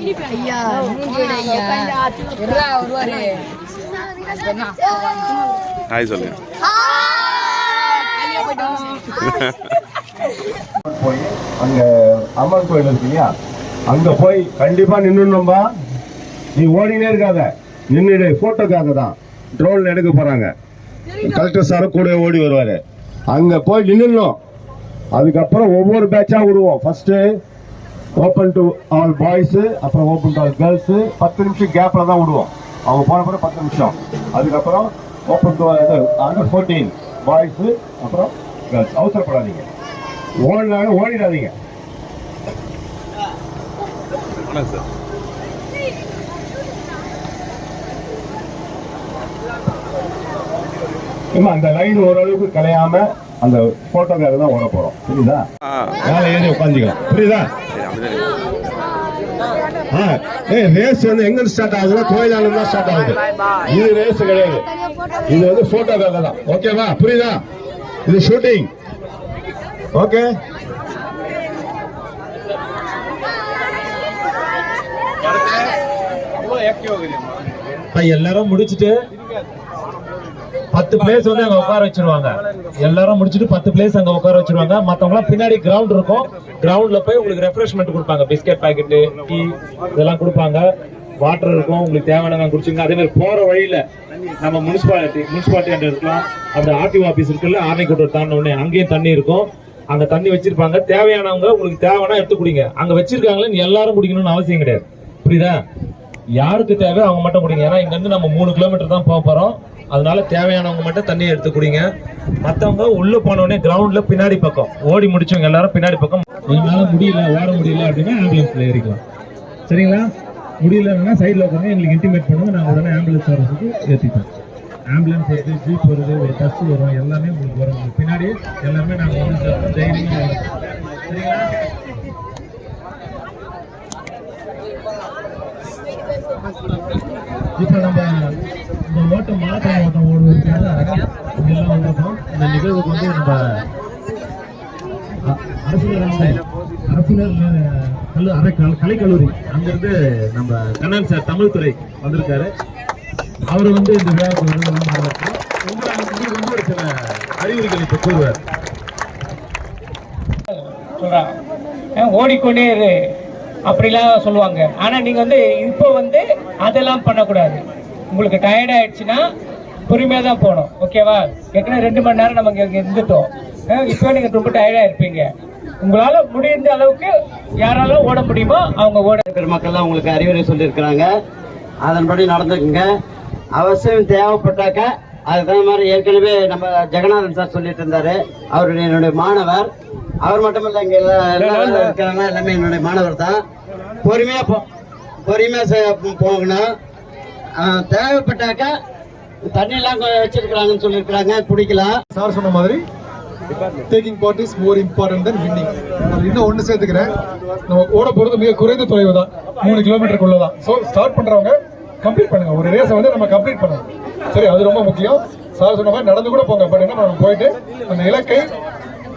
ஐயா மூஞ்சியோட ஐயா இருடா வருவாரு ஹாய் சொல்லுங்க போய் அங்க அம்மன் கோயில் இருக்கு இல்லையா அங்க போய் கண்டிப்பா நின்னுடணும்பா நீ ஓடினே இருக்காத. நின்னுடு போட்டோக்காக தான். ட்ரோன்ல எடுக்க போறாங்க. கலெக்டர் சார் கூட ஓடி வருவாரு. அங்க போய் நின்னுடணும். அதுக்கப்புறம் ஒவ்வொரு பேட்சா விடுவோம். First open to all boys அப்புறம் ஓப்பன் டு ஆல் கேர்ள்ஸ் பத்து நிமிஷம் கேப்ல தான் விடுவோம். அவங்க போன பிறகு பத்து நிமிஷம். அதுக்கப்புறம் open to under fourteen boys அப்புறம் கேர்ள்ஸ் அவசரப்படாதீங்க. ஓடினாலும் ஓடிடாதீங்க. சார் அந்த லைன் ஓரளவுக்கு கலையாம அந்த போட்டோக்காக தான் ஓட போறோம். புரியுதா? மேல ஏறி உட்காந்துக்கலாம் புரியுதா? ஆ ஏய் ரேஸ் வந்து எங்க ஸ்டார்ட் ஆகுதுன்னா கோயிலால தான் ஸ்டார்ட் ஆகுது. இது ரேஸ் கிடையாது. இது வந்து போட்டோக்காக தான். ஓகேவா புரியுதா? இது ஷூட்டிங் ஓகே எல்லாரும் முடிச்சிட்டு பத்து பிளேஸ் வந்து அங்க உட்கார வச்சிருவாங்க. எல்லாரும் முடிச்சிட்டு பத்து பிளேஸ் அங்க உட்கார வச்சிருவாங்க. மத்தவங்க பின்னாடி கிரவுண்ட் இருக்கும். கிரவுண்ட்ல போய் உங்களுக்கு ரெஃப்ரெஷ்மெண்ட் கொடுப்பாங்க. பிஸ்கெட் பாக்கெட் டீ இதெல்லாம் கொடுப்பாங்க. வாட்டர் இருக்கும். உங்களுக்கு தேவையான குடிச்சுங்க அதே மாதிரி போற வழியில நம்ம முனிசிபாலிட்டி முனிசிபாலிட்டி இருக்கலாம். அந்த ஆர்டிஓ ஆபீஸ் இருக்குல்ல ஆர்னை கூட்டம் தாண்டின உடனே அங்கேயும் தண்ணி இருக்கும். அங்க தண்ணி வச்சிருப்பாங்க. தேவையானவங்க உங்களுக்கு தேவைன்னா எடுத்து குடிங்க. அங்க வச்சிருக்காங்களே எல்லாரும் குடிக்கணும்னு அவசியம் கிடையாது. புரியுதா? யாருக்கு தேவை அவங்க மட்டும் குடிங்க. ஏன்னா இங்க இருந்து நம்ம மூணு கிலோமீட்டர் தான் போக போறோம். அதனால தேவையானவங்க மட்டும் தண்ணியை எடுத்து குடிங்க. மற்றவங்க உள்ள போன கிரவுண்டில் கிரவுண்ட்ல பின்னாடி பக்கம். ஓடி முடிச்சவங்க எல்லாரும் பின்னாடி பக்கம். எங்களால் முடியல ஓட முடியல அப்படின்னா ஆம்புலன்ஸ்ல ஏறிக்கலாம். சரிங்களா? முடியலன்னா சைடில் உட்காந்து எங்களுக்கு இன்டிமேட் பண்ணுவோம் நாங்கள் உடனே ஆம்புலன்ஸ் வர்றதுக்கு ஏற்றிப்போம் ஆம்புலன்ஸ் வருது ஜீப் வருது ஒரு பஸ் வரும் எல்லாமே உங்களுக்கு வரும். பின்னாடி எல்லாமே நாங்கள் வந்து தைரியமாக சரிங்களா Thank you. இப்போ நம்ம இந்த ஓட்டம் மாரத்தான் ஓட்டம் ஓடுவதற்காக எல்லாம் வந்திருக்கோம் இந்த நிகழ்வுக்கு வந்து நம்ம அரசினர் அரசினர் கல்லு அரை கல்- கலைக்கல்லூரி அங்கிருந்து நம்ம கண்ணன் சார் தமிழ் துறை வந்திருக்காரு அவர் வந்து இந்த விழாவுக்கு வந்து உங்களுக்கு வந்து ஒரு சில அறிவுரைகள் இப்போ கூறுவார் சொல்றாங்க ஓடிக்கொண்டே இரு. அப்படிலாம் சொல்லுவாங்க. ஆனா நீங்க வந்து இப்போ வந்து அதெல்லாம் பண்ணக்கூடாது. உங்களுக்கு டயர்ட் ஆயிடுச்சுன்னா பொறுமையா தான் போகணும். ஓகேவா ஏற்கனவே ரெண்டு மணி நேரம் நம்ம இங்கே இருந்துட்டோம். இப்போ நீங்க ரொம்ப டயர்டா இருப்பீங்க உங்களால முடிந்த அளவுக்கு யாராலும் ஓட முடியுமோ அவங்க ஓட பெருமக்கள்லாம் உங்களுக்கு அறிவுரை சொல்லியிருக்கிறாங்க. அதன்படி நடந்துக்குங்க. அவசியம் தேவைப்பட்டாக்க அதுக்கு தகுந்த மாதிரி ஏற்கனவே நம்ம ஜெகநாதன் சார் சொல்லிட்டு இருந்தாரு. அவர் என்னுடைய மாணவர். அவர் மட்டும் இல்ல இங்க இருக்கிறாங்க எல்லாமே என்னுடைய மாணவர் தான். பொறுமையா போ பொறுமையா போகணும். தேவைப்பட்டாக்க தண்ணி எல்லாம் வச்சிருக்கிறாங்கன்னு சொல்லியிருக்கிறாங்க. குடிக்கலாம் சார் சொன்ன மாதிரி taking part is more important then winning இன்னும் ஒன்று சேர்த்துக்கிறேன். நம்ம ஓட போகிறது மிக குறைந்த தொலைவு தான். மூணு கிலோமீட்டருக்குள்ள தான் ஸோ ஸ்டார்ட் பண்ணுறவங்க கம்ப்ளீட் பண்ணுங்க. ஒரு ரேஸை வந்து நம்ம கம்ப்ளீட் பண்ணணும். சரி அது ரொம்ப முக்கியம். சார் சொன்ன மாதிரி நடந்து கூட போங்க. பட் என்ன நம்ம போயிட்டு அந்த இலக்கை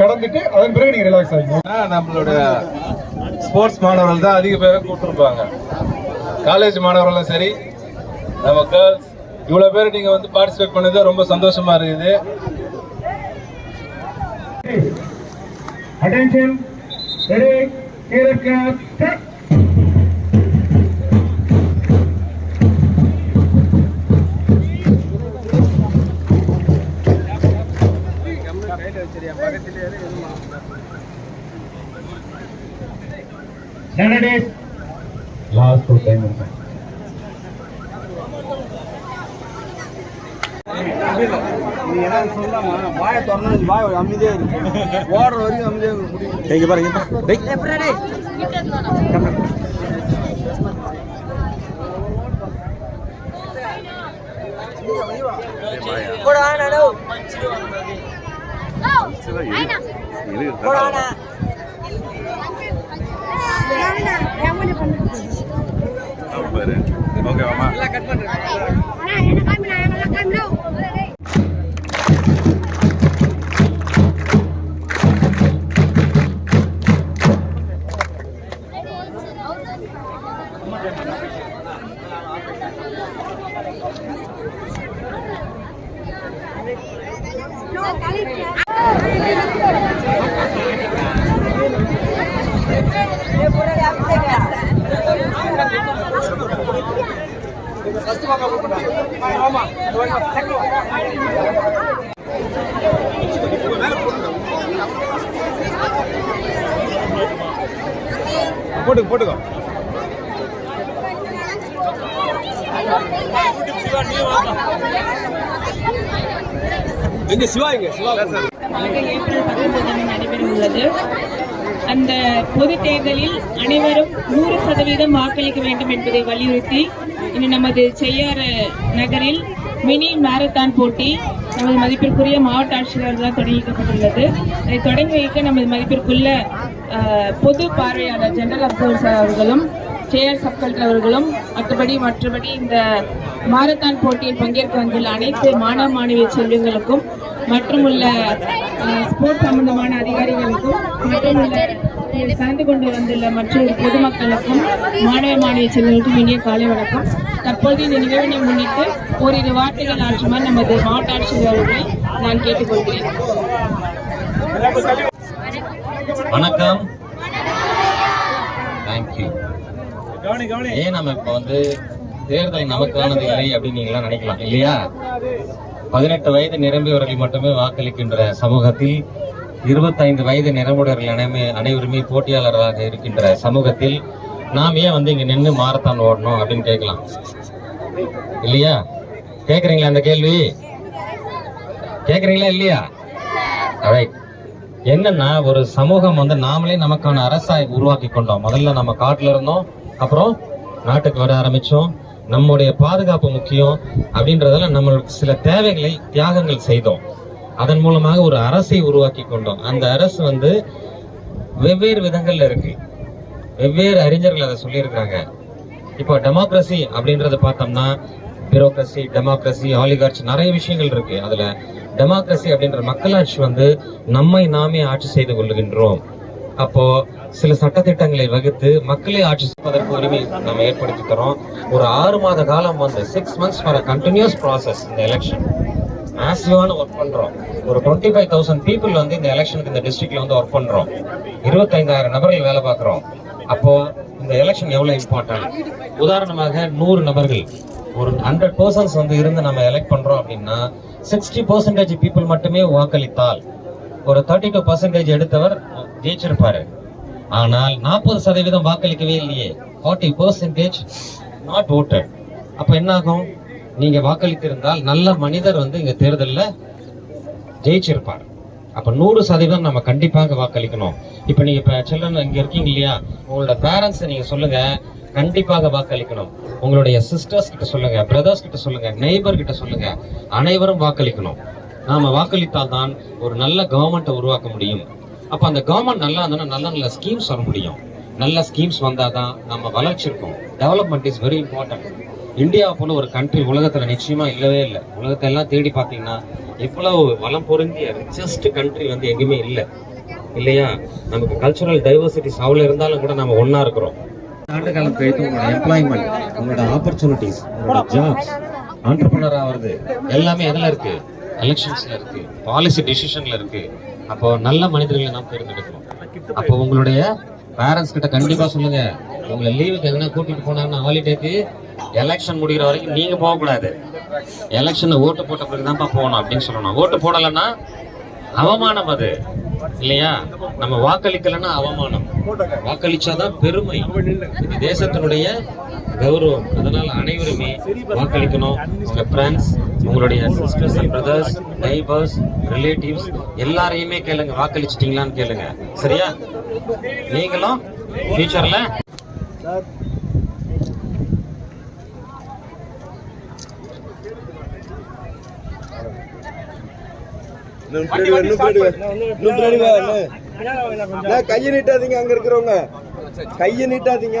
கடந்துட்டு அதன் பிறகு நீங்கள் ரிலாக்ஸ் ஆகிக்கணும் நம்மளோட ஸ்போர்ட்ஸ் மாணவர்கள் தான் அதிக பேரை கூப்பிட்டுருப்பாங்க காலேஜ் மாணவர்களும் சரி நம்ம கேர்ள்ஸ் இவ்வளவு பேர் நீங்க வந்து பார்ட்டிசிபேட் பண்ணது ரொம்ப சந்தோஷமா இருக்குது. Attention ready start Saturdays. Last two time. Okay ஓகேவாமா போட்டுக்கோ போட்டுக்கோ. எங்க சிவா எங்க சிவா? உள்ளது அந்த பொது தேர்தலில் அனைவரும் நூறு சதவீதம் வாக்களிக்க வேண்டும் என்பதை வலியுறுத்தி இன்று நமது செய்யாறு நகரில் மினி மாரத்தான் போட்டி நமது மதிப்பிற்குரிய மாவட்ட ஆட்சியர்களால் தொடங்கிக்கப்பட்டுள்ளது. அதை தொடங்கி வைக்க நமது மதிப்பிற்குள்ள பொது பார்வையாளர் ஜெனரல் அப்சர்வர் அவர்களும் ஜேஆர் சப் கலெக்டர் அவர்களும் மற்றபடி மற்றபடி இந்த மாரத்தான் போட்டியில் பங்கேற்க வந்துள்ள அனைத்து மாணவ மாணவி செல்வங்களுக்கும் மற்றும் உள்ள ஸ்போர்ட்ஸ் சம்பந்தமான அதிகாரிகளுக்கும் மற்றும் உள்ள இதில் கலந்து கொண்டு வந்துள்ள மற்றொரு பொதுமக்களுக்கும் மாணவ மாணவிய செல்வங்களுக்கும் இனிய காலை வணக்கம். தற்போது இந்த நிகழ்வினை முன்னிட்டு ஓரிரு வார்த்தைகள் ஆற்றுமாறு நமது மாவட்ட ஆட்சியர் அவர்களை நான் கேட்டுக்கொள்கிறேன். வணக்கம். தேங்க்யூ ஏன் நம்ம இப்ப வந்து தேர்தல் நமக்கானது இல்லை அப்படின்னு நீங்களாம் நினைக்கலாம் இல்லையா? பதினெட்டு வயது நிரம்பியவர்கள் மட்டுமே வாக்களிக்கின்ற சமூகத்தில் இருபத்தைந்து வயது நிரம்புடையவர்கள் அனைமே அனைவருமே போட்டியாளர்களாக இருக்கின்ற சமூகத்தில் நாம் ஏன் வந்து இங்க நின்று மாரத்தான் ஓடணும் அப்படின்னு கேட்கலாம். இல்லையா? கேட்குறீங்களா அந்த கேள்வி? கேக்குறீங்களா இல்லையா? ரைட் என்னன்னா ஒரு சமூகம் வந்து நாமளே நமக்கான அரசாய் உருவாக்கி கொண்டோம். முதல்ல நம்ம காட்டுல இருந்தோம் அப்புறம் நாட்டுக்கு வர ஆரம்பிச்சோம். நம்முடைய பாதுகாப்பு முக்கியம் அப்படின்றதுல நம்மளுக்கு சில தேவைகளை தியாகங்கள் செய்தோம். அதன் மூலமாக ஒரு அரசை உருவாக்கி கொண்டோம். அந்த அரசு வந்து வெவ்வேறு விதங்கள்ல இருக்கு. வெவ்வேறு அறிஞர்கள் அதை சொல்லியிருக்காங்க இப்போ டெமோக்ரஸி அப்படின்றத பார்த்தோம்னா பியூரோக்ரஸி டெமோக்ரஸி ஆலிகார்ச்சி நிறைய விஷயங்கள் இருக்கு. அதுல டெமோக்ரஸி அப்படின்ற மக்களாட்சி வந்து நம்மை நாமே ஆட்சி செய்து கொள்ளுகின்றோம் அப்போ சில சட்டத்திட்டங்களை வகுத்து மக்களை ஆட்சி செய்வதற்கு உரிமை நம்ம ஏற்படுத்தி தரோம் ஒரு ஆறு மாத காலம் வந்து six months for continuous process இந்த எலெக்ஷன் மேசிவான ஒர்க் பண்றோம். ஒரு டுவெண்ட்டி ஃபைவ் தௌசண்ட் பீப்புள் வந்து இந்த எலெக்ஷனுக்கு இந்த டிஸ்ட்ரிக்ட்ல வந்து ஒர்க் பண்றோம். இருபத்தைந்தாயிரம் நபர்கள் வேலை பார்க்குறோம். அப்போ இந்த எலெக்ஷன் எவ்வளவு இம்பார்ட்டன்ட் உதாரணமாக நூறு நபர்கள். ஒரு ஹண்ட்ரட் பர்சன்ஸ் வந்து இருந்து நம்ம எலெக்ட் பண்றோம் அப்படின்னா சிக்ஸ்டி பர்சன்டேஜ் பீப்புள் மட்டுமே வாக்களித்தால் ஒரு தேர்ட்டி டூ பர்சன்டேஜ் எடுத்தவர் ஜெயிச்சிருப்பாரு. ஆனால் நாற்பது சதவீதம் வாக்களிக்கவே இல்லையே. ஃபார்ட்டி பர்சன்டேஜ் நாட் ஓட்டட் அப்போ என்ன ஆகும் நீங்க வாக்களித்திருந்தால் நல்ல மனிதர் வந்து இங்க தேர்தலில் ஜெயிச்சிருப்பார். அப்ப நூறு சதவீதம் நம்ம கண்டிப்பாக வாக்களிக்கணும். இப்ப நீங்க இப்ப சில்ட்ரன் இங்க இருக்கீங்க இல்லையா? உங்களோட பேரண்ட்ஸ் நீங்க சொல்லுங்க கண்டிப்பாக வாக்களிக்கணும். உங்களுடைய சிஸ்டர்ஸ் கிட்ட சொல்லுங்க பிரதர்ஸ் கிட்ட சொல்லுங்க நெய்பர் கிட்ட சொல்லுங்க அனைவரும் வாக்களிக்கணும். நாம வாக்களித்தால் தான் ஒரு நல்ல கவர்மெண்ட்டை உருவாக்க முடியும். அப்ப அந்த கவர்மெண்ட் நல்லா இருந்ததுன்னா நல்ல நல்ல ஸ்கீம்ஸ் வர முடியும். நல்ல ஸ்கீம்ஸ் வந்தாதான் நம்ம வளர்ச்சி இருக்கும் டெவலப்மெண்ட் இஸ் வெரி இம்பார்ட்டன்ட் இந்தியாவை போல ஒரு கண்ட்ரி உலகத்துல நிச்சயமா இல்லவே இல்லை. உலகத்தை எல்லாம் தேடி பார்த்தீங்கன்னா இவ்வளவு வளம் பொருந்திய ரிச்சஸ்ட் கண்ட்ரி வந்து எங்கேயுமே இல்லை. இல்லையா? நமக்கு கல்ச்சுரல் டைவர்சிட்டிஸ் அவ்வளோ இருந்தாலும் கூட நம்ம ஒன்றா இருக்கிறோம். ஆண்டு காலம் கழித்து உங்களோட எம்ப்ளாய்மெண்ட் உங்களோட ஆப்பர்ச்சுனிட்டிஸ் உங்களோட ஜாப்ஸ் ஆண்டர்பனர் ஆகிறது எல்லாமே எதில் இருக்கு. எலெக்ஷன்ஸ்ல இருக்கு பாலிசி டிசிஷன்ல இருக்கு. அப்போ நல்ல மனிதர்களை நாம் தேர்ந்தெடுக்கிறோம். அப்போ உங்களுடைய பேரண்ட்ஸ் கிட்ட கண்டிப்பா சொல்லுங்க. உங்களை லீவுக்கு எதுனா கூட்டிட்டு போனாங்கன்னா ஹாலிடேக்கு எலெக்ஷன் முடிகிற வரைக்கும் நீங்க போகக்கூடாது. எலெக்ஷன் ஓட்டு போட்ட பிறகுதான்ப்பா போகணும் அப்படின்னு சொல்லணும். ஓட்டு போடலைன்னா அவமானம் அது. இல்லையா? நம்ம வாக்களிக்கலைன்னா அவமானம். வாக்களிச்சாதான் பெருமை. இது தேசத்தினுடைய கௌரவம். அதனால அனைவருமே வாக்களிக்கணும். உங்க ஃப்ரெண்ட்ஸ் உங்களுடைய sisters and brothers neighbours relatives எல்லாரையுமே கேளுங்க. வாக்களிச்சிட்டீங்களான்னு கேளுங்க. சரியா? நீங்களும் ஃபியூச்சர்ல கையை நீட்டாதீங்க அங்க இருக்கிறவங்க. கையை நீட்டாதீங்க.